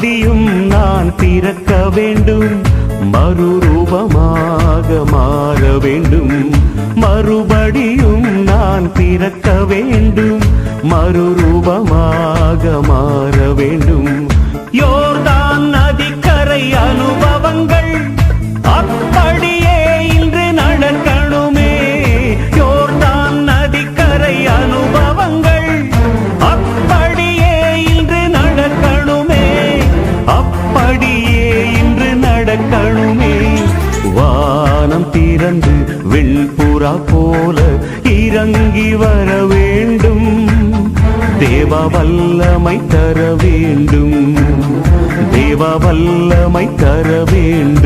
மறுபடியும் நான் பிறக்க வேண்டும். மறுரூபமாக மாற வேண்டும். மறுபடியும் நான் பிறக்க வேண்டும். மறுரூபமாக மாற வேண்டும். கிடக்கணுமே வானம் திறந்து வெள்புறா போல இறங்கி வர வேண்டும். தேவ வல்லமை தர வேண்டும். தேவ வல்லமை தர வேண்டும்.